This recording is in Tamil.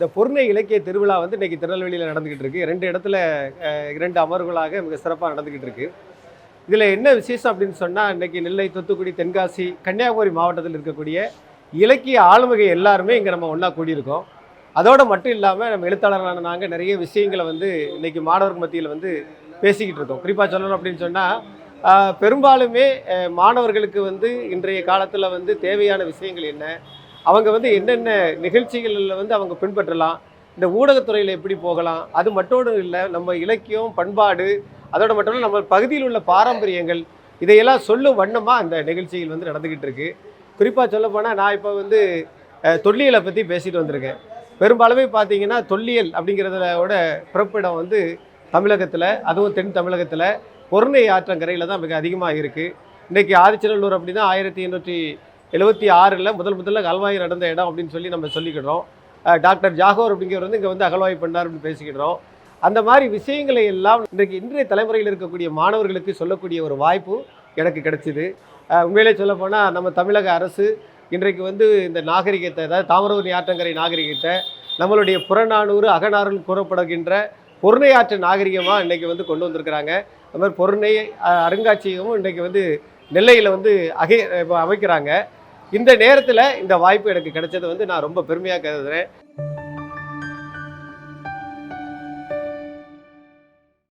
இந்த பொருணை இலக்கிய திருவிழா வந்து இன்றைக்கி திருநெல்வேலியில் நடந்துக்கிட்டு இருக்குது ரெண்டு இடத்துல இரண்டு அமர்வுகளாக மிக சிறப்பாக நடந்துக்கிட்டு இருக்கு. இதில் என்ன விசேஷம் அப்படின்னு சொன்னால் இன்னைக்கு நெல்லை தூத்துக்குடி தென்காசி கன்னியாகுமரி மாவட்டத்தில் இருக்கக்கூடிய இலக்கிய ஆளுமிகை எல்லாருமே இங்கே நம்ம ஒன்றா கூடியிருக்கோம். அதோடு மட்டும் இல்லாமல் நம்ம எழுத்தாளர்களான நாங்கள் நிறைய விஷயங்களை வந்து இன்றைக்கி மாணவர் மத்தியில் வந்து பேசிக்கிட்டு இருக்கோம். குறிப்பாக சொல்லணும் அப்படின்னு சொன்னால் பெரும்பாலுமே மாணவர்களுக்கு வந்து இன்றைய காலத்தில் வந்து தேவையான விஷயங்கள் என்ன? அவங்க வந்து என்னென்ன நிகழ்ச்சிகளில் வந்து அவங்க பின்பற்றலாம் இந்த ஊடகத்துறையில் எப்படி போகலாம் அது மட்டும் இல்லை நம்ம இலக்கியம் பண்பாடு அதோட மட்டும் இல்லை நம்ம பகுதியில் உள்ள பாரம்பரியங்கள் இதையெல்லாம் சொல்லும் வண்ணமாக அந்த நிகழ்ச்சிகள் வந்து நடந்துக்கிட்டு இருக்கு. குறிப்பாக சொல்லப்போனால் நான் இப்போ வந்து தொல்லியலை பற்றி பேசிட்டு வந்திருக்கேன். பெரும்பாலுமே பார்த்தீங்கன்னா தொல்லியல் அப்படிங்கிறதோட பிறப்பிடம் வந்து தமிழகத்தில் அதுவும் தென் தமிழகத்தில் பொருணை ஆற்றங்கரையில் தான் மிக அதிகமாக இருக்குது இன்றைக்கி ஆதிச்சநல்லூர் அப்படி தான் ஆயிரத்தி எண்ணூற்றி எழுபத்தி ஆறில் முதல் முதல்ல அகழ்வாய் நடந்த இடம் அப்படின்னு சொல்லி நம்ம சொல்லிக்கிடுறோம். டாக்டர் ஜாகோர் அப்படிங்கிறவர் வந்து இங்கே வந்து அகழ்வாய் பண்ணார் அப்படின்னு பேசிக்கிடுறோம். அந்த மாதிரி விஷயங்களை எல்லாம் இன்றைக்கு இன்றைய தலைமுறையில் இருக்கக்கூடிய மாணவர்களுக்கு சொல்லக்கூடிய ஒரு வாய்ப்பு எனக்கு கிடைச்சிது. உண்மையிலே சொல்லப்போனால் நம்ம தமிழக அரசு இன்றைக்கு வந்து இந்த நாகரிகத்தை அதாவது தாமிரபரணி ஆற்றங்கரை நாகரிகத்தை நம்மளுடைய புறநானூறு அகநாறுன்னு கூறப்படுகின்ற பொருணையாற்று நாகரிகமாக இன்றைக்கி வந்து கொண்டு வந்திருக்கிறாங்க. அது மாதிரி பொருணை அருங்காட்சியகமும் இன்றைக்கி வந்து நெல்லையில் வந்து அகை இப்போ அமைக்கிறாங்க. இந்த நேரத்தில் இந்த வாய்ப்பு எனக்கு கிடைச்சது வந்து நான் ரொம்ப பெருமையாக கருதுகிறேன்